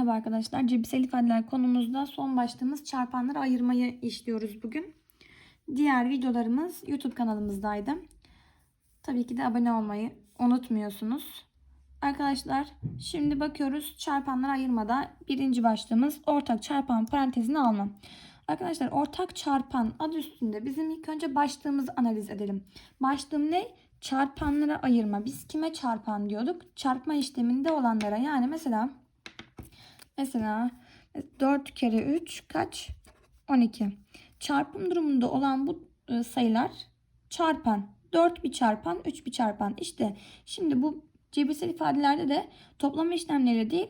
Merhaba arkadaşlar. Cebisel ifadeler konumuzda son başlığımız çarpanları ayırmayı işliyoruz bugün. Diğer videolarımız YouTube kanalımızdaydı. Tabii ki de abone olmayı unutmuyorsunuz. Arkadaşlar şimdi bakıyoruz çarpanları ayırmada birinci başlığımız ortak çarpan parantezini alma. Arkadaşlar ortak çarpan adı üstünde bizim ilk önce başlığımızı analiz edelim. Başlığım ne? Çarpanlara ayırma. Biz kime çarpan diyorduk? Çarpma işleminde olanlara yani mesela Mesela 4 kere 3 kaç? 12. Çarpım durumunda olan bu e, sayılar çarpan. 4 bir çarpan, 3 bir çarpan. İşte şimdi bu cebirsel ifadelerde de toplama işlemleriyle değil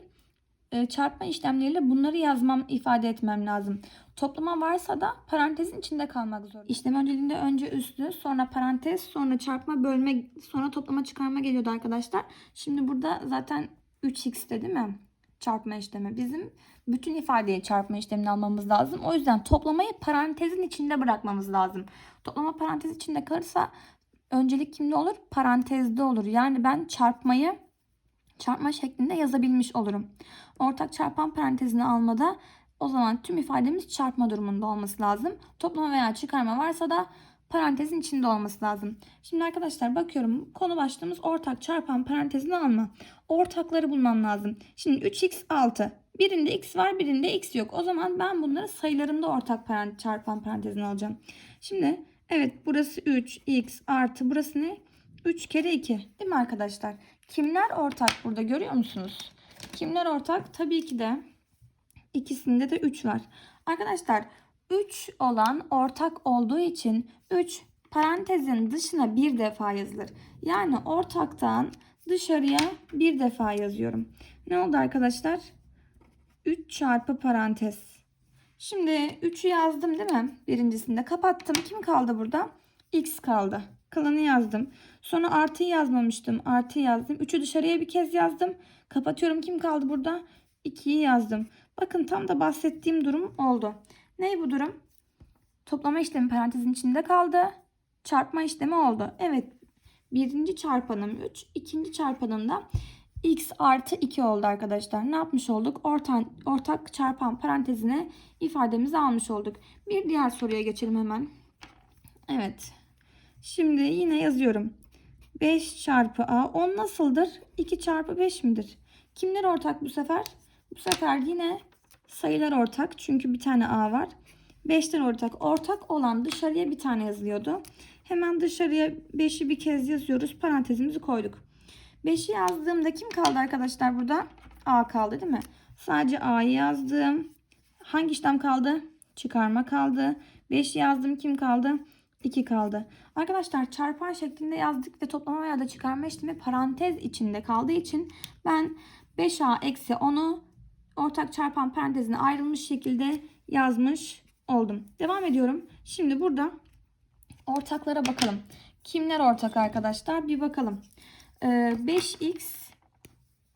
e, çarpma işlemleriyle bunları yazmam, ifade etmem lazım. Toplama varsa da parantezin içinde kalmak zor. İşlem önceliğinde önce üslü, sonra parantez, sonra çarpma, bölme, sonra toplama çıkarma geliyordu arkadaşlar. Şimdi burada zaten 3x'te değil mi? Çarpma işlemi. Bizim bütün ifadeyi çarpma işlemini almamız lazım. O yüzden toplamayı parantezin içinde bırakmamız lazım. Toplama parantez içinde kalırsa öncelik kimde olur? Parantezde olur. Yani ben çarpmayı çarpma şeklinde yazabilmiş olurum. Ortak çarpan parantezini almada o zaman tüm ifademiz çarpma durumunda olması lazım. Toplama veya çıkarma varsa da parantezin içinde olması lazım. Şimdi arkadaşlar bakıyorum konu başlığımız ortak çarpan parantezini alma. Ortakları bulmam lazım. Şimdi 3x 6. Birinde x var birinde x yok. O zaman ben bunları sayılarımda ortak parant çarpan parantezini alacağım. Şimdi evet burası 3x artı burası ne? 3 kere 2 değil mi arkadaşlar? Kimler ortak burada görüyor musunuz? Kimler ortak? Tabii ki de ikisinde de 3 var. Arkadaşlar 3 olan ortak olduğu için 3 parantezin dışına bir defa yazılır. Yani ortaktan dışarıya bir defa yazıyorum. Ne oldu arkadaşlar? 3 çarpı parantez. Şimdi 3'ü yazdım değil mi? Birincisinde kapattım. Kim kaldı burada? X kaldı. Kalanı yazdım. Sonra artıyı yazmamıştım. Artı yazdım. 3'ü dışarıya bir kez yazdım. Kapatıyorum. Kim kaldı burada? 2'yi yazdım. Bakın tam da bahsettiğim durum oldu. Ne bu durum? Toplama işlemi parantezin içinde kaldı. Çarpma işlemi oldu. Evet. Birinci çarpanım 3. ikinci çarpanım da x artı 2 oldu arkadaşlar. Ne yapmış olduk? Ortak, ortak çarpan parantezine ifademizi almış olduk. Bir diğer soruya geçelim hemen. Evet. Şimdi yine yazıyorum. 5 çarpı a 10 nasıldır? 2 çarpı 5 midir? Kimler ortak bu sefer? Bu sefer yine sayılar ortak. Çünkü bir tane a var. 5'ten ortak. Ortak olan dışarıya bir tane yazılıyordu. Hemen dışarıya 5'i bir kez yazıyoruz. Parantezimizi koyduk. 5'i yazdığımda kim kaldı arkadaşlar burada? A kaldı değil mi? Sadece A'yı yazdım. Hangi işlem kaldı? Çıkarma kaldı. 5 yazdım. Kim kaldı? 2 kaldı. Arkadaşlar çarpan şeklinde yazdık ve toplama veya da çıkarma işlemi parantez içinde kaldığı için ben 5A eksi 10'u ortak çarpan parantezine ayrılmış şekilde yazmış oldum. Devam ediyorum. Şimdi burada ortaklara bakalım. Kimler ortak arkadaşlar? Bir bakalım. Ee, 5x,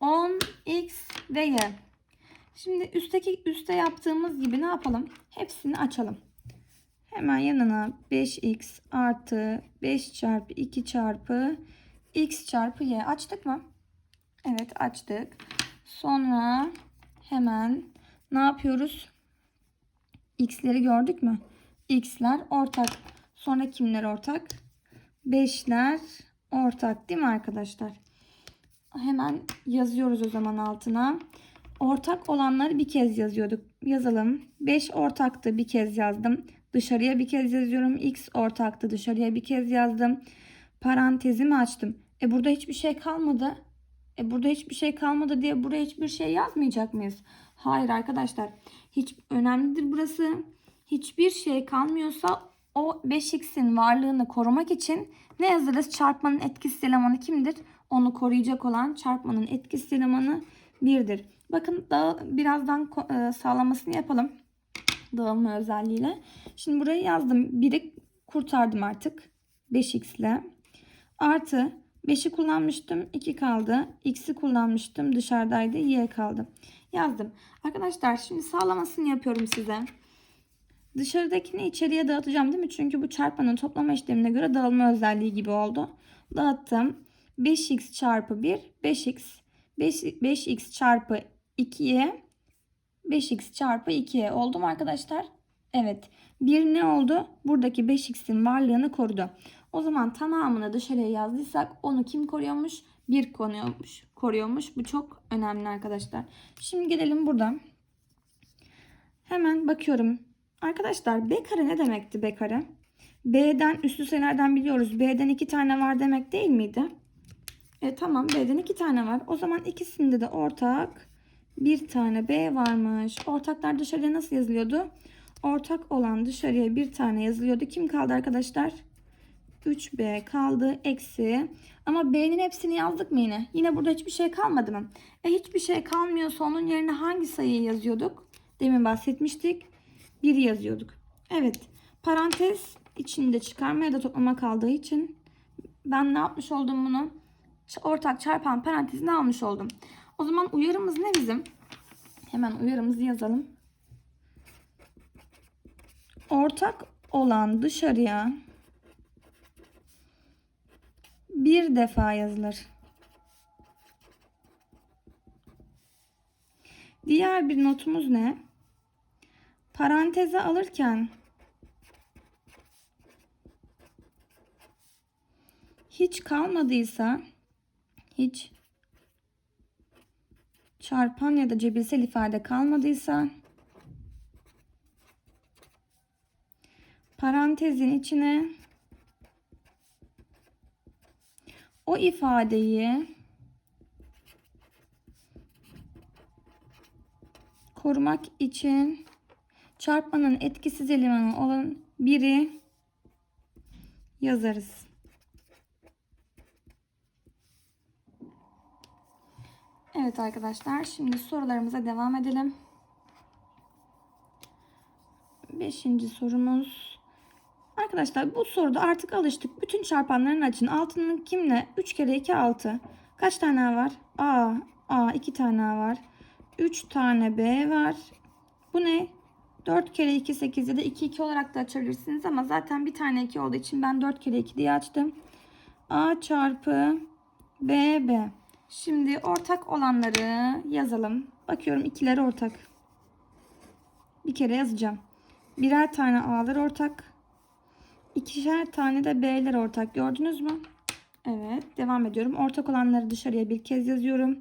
10x ve y. Şimdi üstteki üste yaptığımız gibi ne yapalım? Hepsini açalım. Hemen yanına 5x artı 5 çarpı 2 çarpı x çarpı y açtık mı? Evet açtık. Sonra hemen ne yapıyoruz? X'leri gördük mü? X'ler ortak. Sonra kimler ortak? 5'ler ortak değil mi arkadaşlar? Hemen yazıyoruz o zaman altına. Ortak olanları bir kez yazıyorduk. Yazalım. 5 ortaktı bir kez yazdım. Dışarıya bir kez yazıyorum. X ortaktı dışarıya bir kez yazdım. Parantezimi açtım. E burada hiçbir şey kalmadı. E burada hiçbir şey kalmadı diye buraya hiçbir şey yazmayacak mıyız? Hayır arkadaşlar. Hiç önemlidir burası. Hiçbir şey kalmıyorsa o 5x'in varlığını korumak için ne yazarız? Çarpmanın etkisiz elemanı kimdir? Onu koruyacak olan çarpmanın etkisiz elemanı 1'dir. Bakın da birazdan e, sağlamasını yapalım. Dağılma özelliğiyle. Şimdi burayı yazdım. 1'i kurtardım artık. 5x ile. Artı 5'i kullanmıştım. 2 kaldı. X'i kullanmıştım. Dışarıdaydı. Y kaldı. Yazdım. Arkadaşlar şimdi sağlamasını yapıyorum size. Dışarıdakini içeriye dağıtacağım değil mi? Çünkü bu çarpmanın toplama işlemine göre dağılma özelliği gibi oldu. Dağıttım. 5x çarpı 1 5x 5, 5x çarpı 2'ye 5x çarpı 2'ye oldu mu arkadaşlar? Evet. Bir ne oldu? Buradaki 5x'in varlığını korudu. O zaman tamamını dışarıya yazdıysak onu kim koruyormuş? 1 koruyormuş. koruyormuş. Bu çok önemli arkadaşlar. Şimdi gelelim buradan. Hemen bakıyorum. Arkadaşlar B kare ne demekti B kare? B'den üstü sayılardan biliyoruz. B'den 2 tane var demek değil miydi? E tamam B'den 2 tane var. O zaman ikisinde de ortak bir tane B varmış. Ortaklar dışarıya nasıl yazılıyordu? Ortak olan dışarıya bir tane yazılıyordu. Kim kaldı arkadaşlar? 3B kaldı. Eksi. Ama B'nin hepsini yazdık mı yine? Yine burada hiçbir şey kalmadı mı? E hiçbir şey kalmıyorsa onun yerine hangi sayıyı yazıyorduk? Demin bahsetmiştik. 1 yazıyorduk. Evet. Parantez içinde çıkarma ya da toplama kaldığı için ben ne yapmış oldum bunu? Ortak çarpan parantezini almış oldum. O zaman uyarımız ne bizim? Hemen uyarımızı yazalım. Ortak olan dışarıya bir defa yazılır. Diğer bir notumuz ne? Paranteze alırken hiç kalmadıysa hiç çarpan ya da cebirsel ifade kalmadıysa parantezin içine o ifadeyi korumak için çarpmanın etkisiz elemanı olan biri yazarız. Evet arkadaşlar şimdi sorularımıza devam edelim. Beşinci sorumuz. Arkadaşlar bu soruda artık alıştık. Bütün çarpanların açın. Altının kimle? 3 kere 2 6. Kaç tane var? A. A 2 tane var. 3 tane B var. Bu ne? 4 kere 2 8 ya da 2 2 olarak da açabilirsiniz ama zaten bir tane 2 olduğu için ben 4 kere 2 diye açtım. A çarpı B B. Şimdi ortak olanları yazalım. Bakıyorum ikileri ortak. Bir kere yazacağım. Birer tane A'lar ortak. İkişer tane de B'ler ortak. Gördünüz mü? Evet. Devam ediyorum. Ortak olanları dışarıya bir kez yazıyorum.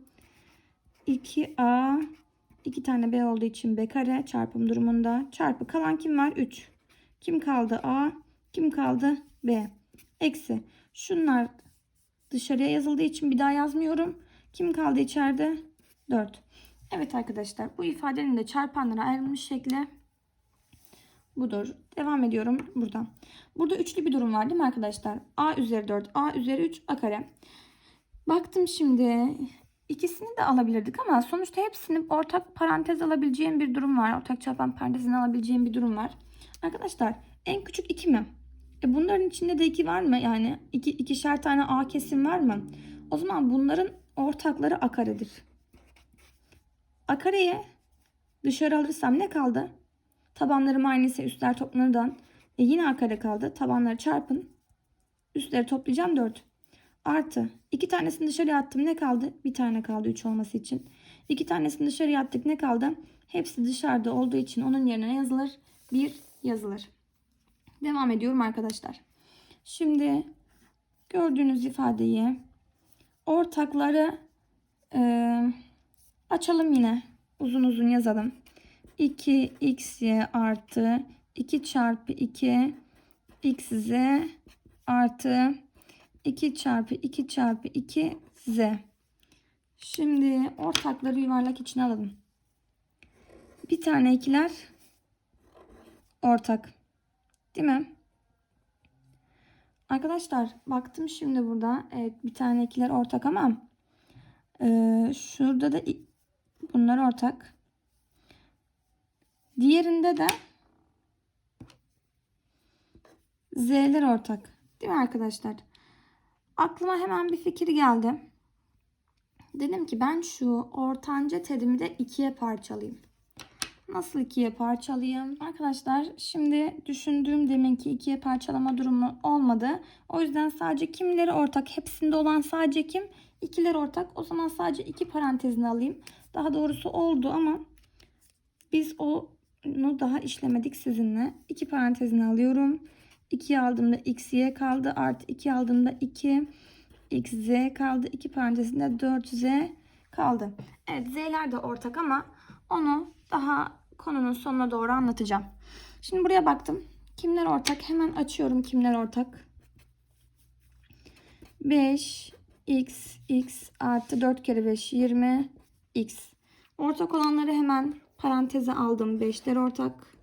2A 2 tane B olduğu için B kare çarpım durumunda. Çarpı kalan kim var? 3. Kim kaldı? A. Kim kaldı? B. Eksi. Şunlar dışarıya yazıldığı için bir daha yazmıyorum. Kim kaldı içeride? 4. Evet arkadaşlar bu ifadenin de çarpanlara ayrılmış şekli budur. Devam ediyorum buradan. Burada üçlü bir durum var değil mi arkadaşlar? A üzeri 4, A üzeri 3, A kare. Baktım şimdi ikisini de alabilirdik ama sonuçta hepsini ortak parantez alabileceğim bir durum var. Ortak çarpan parantezini alabileceğim bir durum var. Arkadaşlar en küçük 2 mi? E bunların içinde de 2 var mı? Yani iki, ikişer tane A kesim var mı? O zaman bunların ortakları A karedir. A kareye dışarı alırsam ne kaldı? Tabanlarım aynıysa üstler toplanırdan. E yine A kare kaldı. Tabanları çarpın. Üstleri toplayacağım 4. Artı. iki tanesini dışarıya attım. Ne kaldı? Bir tane kaldı 3 olması için. İki tanesini dışarıya attık. Ne kaldı? Hepsi dışarıda olduğu için onun yerine ne yazılır? 1 yazılır. Devam ediyorum arkadaşlar. Şimdi gördüğünüz ifadeyi ortakları e, açalım yine. Uzun uzun yazalım. 2xy artı 2 çarpı 2 xz artı 2 çarpı 2 çarpı 2 z. Şimdi ortakları yuvarlak içine alalım. Bir tane ikiler ortak. Değil mi? Arkadaşlar baktım şimdi burada. Evet bir tane ikiler ortak ama e, şurada da bunlar ortak. Diğerinde de z'ler ortak. Değil mi arkadaşlar? Aklıma hemen bir fikir geldi. Dedim ki ben şu ortanca terimi de ikiye parçalayayım. Nasıl ikiye parçalayayım? Arkadaşlar şimdi düşündüğüm deminki ikiye parçalama durumu olmadı. O yüzden sadece kimleri ortak? Hepsinde olan sadece kim? İkiler ortak. O zaman sadece iki parantezini alayım. Daha doğrusu oldu ama Biz onu daha işlemedik sizinle. 2 parantezini alıyorum. 2'yi aldığımda x, y kaldı. Artı 2 aldığımda 2 x, z kaldı. 2 parantezinde 4z kaldı. Evet z'ler de ortak ama onu daha konunun sonuna doğru anlatacağım. Şimdi buraya baktım. Kimler ortak? Hemen açıyorum kimler ortak. 5 x x artı 4 kere 5 20 x. Ortak olanları hemen paranteze aldım. 5'ler ortak.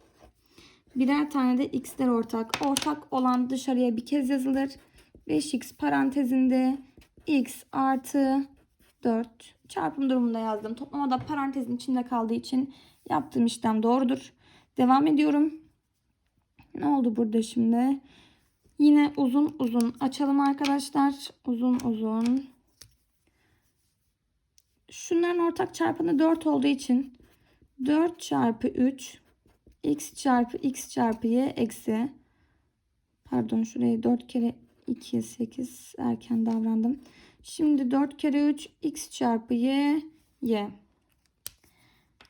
Birer tane de x'ler ortak. Ortak olan dışarıya bir kez yazılır. 5x parantezinde x artı 4 çarpım durumunda yazdım. Toplamada parantezin içinde kaldığı için yaptığım işlem doğrudur. Devam ediyorum. Ne oldu burada şimdi? Yine uzun uzun açalım arkadaşlar. Uzun uzun. Şunların ortak çarpanı 4 olduğu için 4 çarpı 3 x çarpı x çarpı y eksi pardon şurayı 4 kere 2 8 erken davrandım. Şimdi 4 kere 3 x çarpı y y.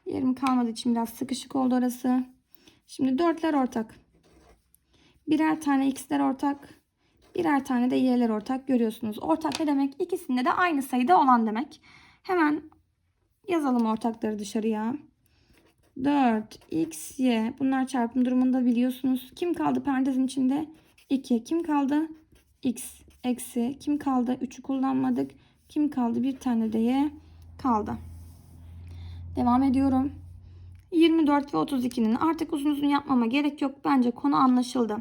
Yerim kalmadığı için biraz sıkışık oldu orası. Şimdi dörtler ortak. Birer tane x'ler ortak. Birer tane de y'ler ortak görüyorsunuz. Ortak ne demek? İkisinde de aynı sayıda olan demek. Hemen yazalım ortakları dışarıya. 4 x y bunlar çarpım durumunda biliyorsunuz. Kim kaldı parantezin içinde? 2. Kim kaldı? x eksi. Kim kaldı? 3'ü kullanmadık. Kim kaldı? Bir tane de y kaldı. Devam ediyorum. 24 ve 32'nin artık uzun uzun yapmama gerek yok. Bence konu anlaşıldı.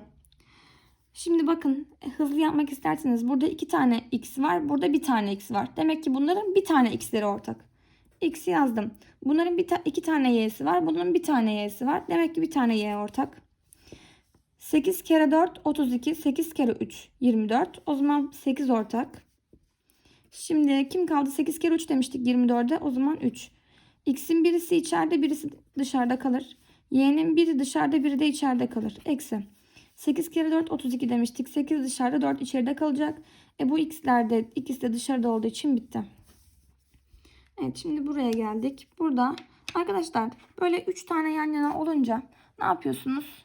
Şimdi bakın hızlı yapmak isterseniz burada iki tane x var. Burada bir tane x var. Demek ki bunların bir tane x'leri ortak. X yazdım. Bunların bir ta iki tane y'si var. Bunun bir tane y'si var. Demek ki bir tane y ortak. 8 kere 4 32. 8 kere 3 24. O zaman 8 ortak. Şimdi kim kaldı? 8 kere 3 demiştik 24'e. O zaman 3. X'in birisi içeride birisi dışarıda kalır. Y'nin biri dışarıda biri de içeride kalır. Eksi. 8 kere 4 32 demiştik. 8 dışarıda 4 içeride kalacak. E bu x'ler de ikisi de dışarıda olduğu için bitti. Evet şimdi buraya geldik. Burada arkadaşlar böyle 3 tane yan yana olunca ne yapıyorsunuz?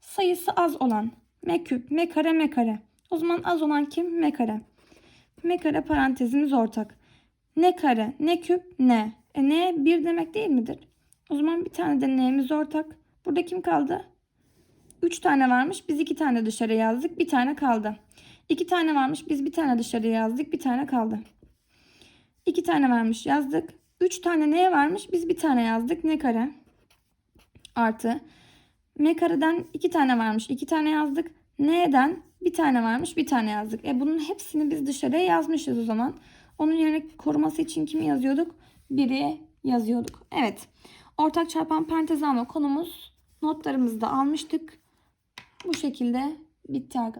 Sayısı az olan m küp, m kare, m kare. O zaman az olan kim? m kare. m kare parantezimiz ortak. Ne kare, ne küp, ne. E ne 1 demek değil midir? O zaman bir tane de n'miz ortak. Burada kim kaldı? 3 tane varmış. Biz 2 tane dışarı yazdık. Bir tane kaldı. 2 tane varmış. Biz bir tane dışarı yazdık. Bir tane kaldı. 2 tane varmış yazdık. 3 tane ne varmış? Biz bir tane yazdık. Ne kare? Artı. M kareden 2 tane varmış. 2 tane yazdık. N'den bir tane varmış. Bir tane yazdık. E bunun hepsini biz dışarıya yazmışız o zaman. Onun yerine koruması için kimi yazıyorduk? 1'i yazıyorduk. Evet. Ortak çarpan parantez alma konumuz notlarımızı da almıştık. Bu şekilde bitti arkadaşlar.